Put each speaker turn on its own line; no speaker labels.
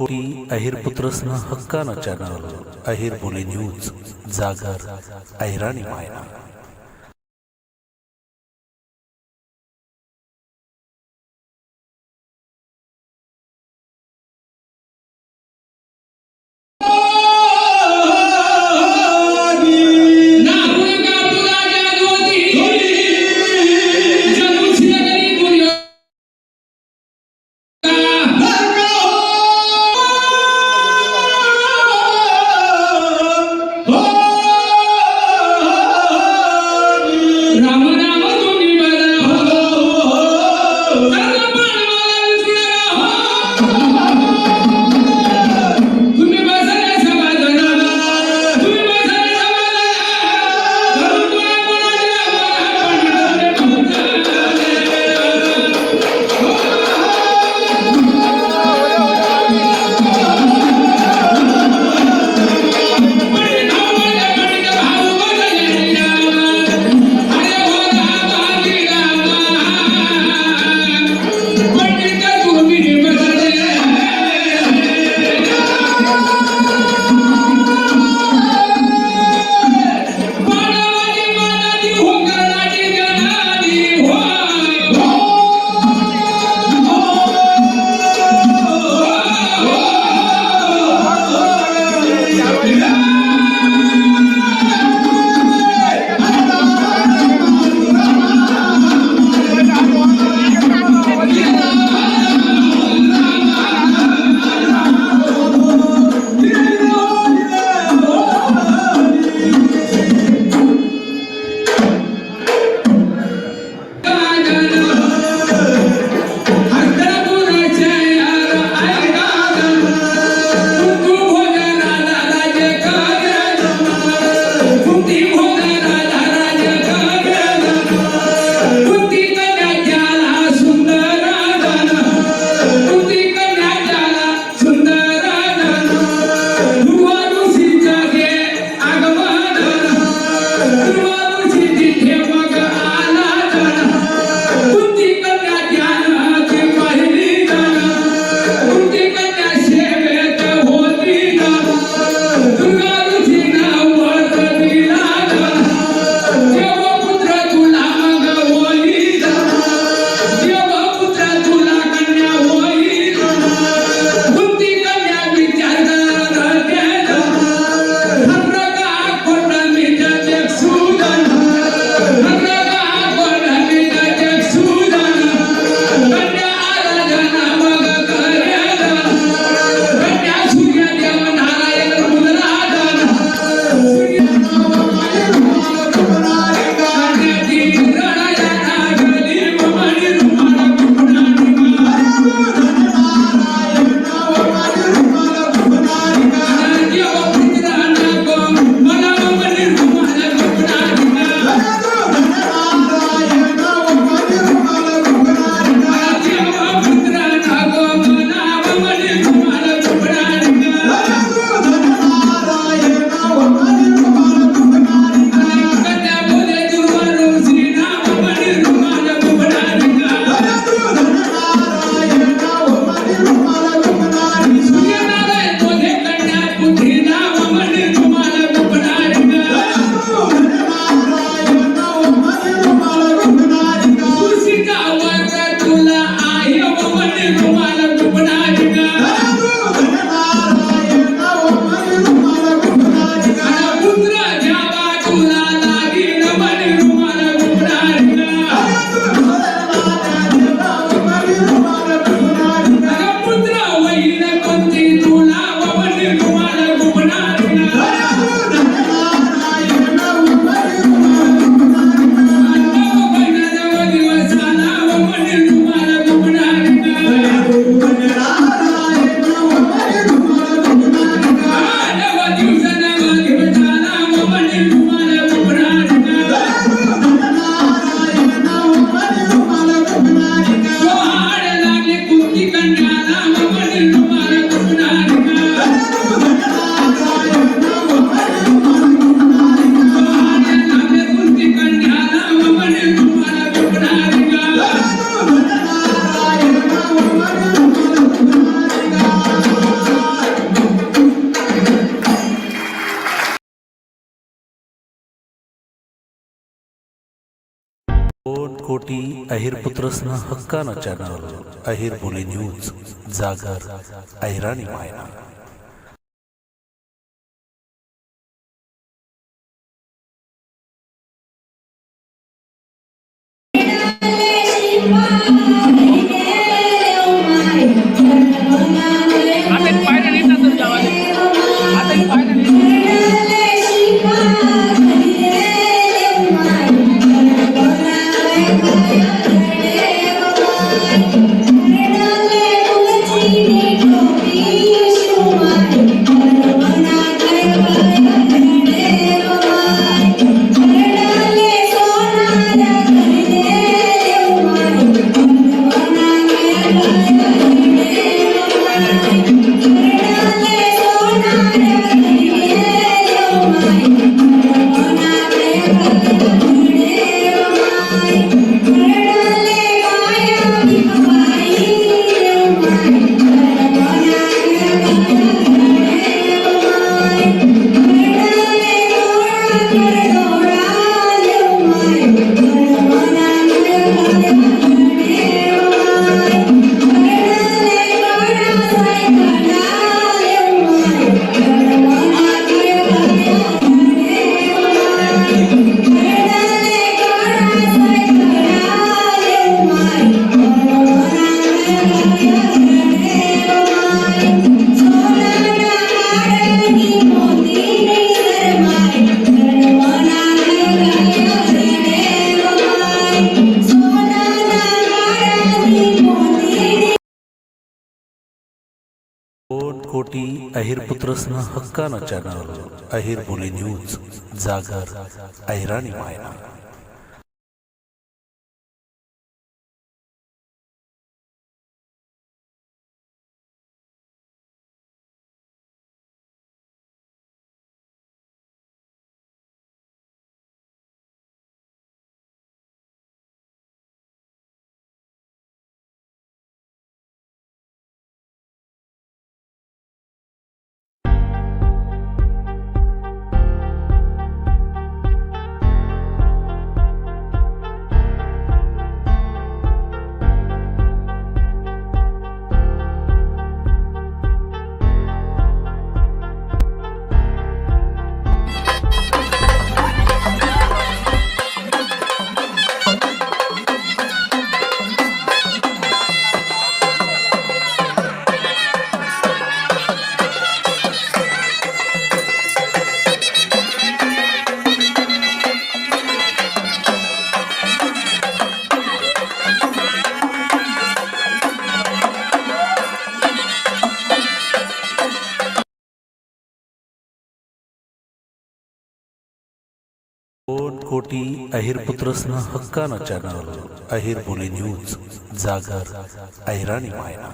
कोटी अहिर पुत्रस्न हक्कानं चॅनल अहिर बोली न्यूज जागर अहिराणी मायना कोटी अहिर पुत्रस्न हक्कानं चॅनल अहिर बोली न्यूज जागर अहिराणी मायना. Thank you. अहिर पुत्रस्न हक्कानं चॅनल अहिर बोली न्यूज जागर अहिराणी मायना. कोट कोटी अहिर पुत्रस्न हक्कानं चॅनल अहिर बोली न्यूज जागर अहिराणी मायना.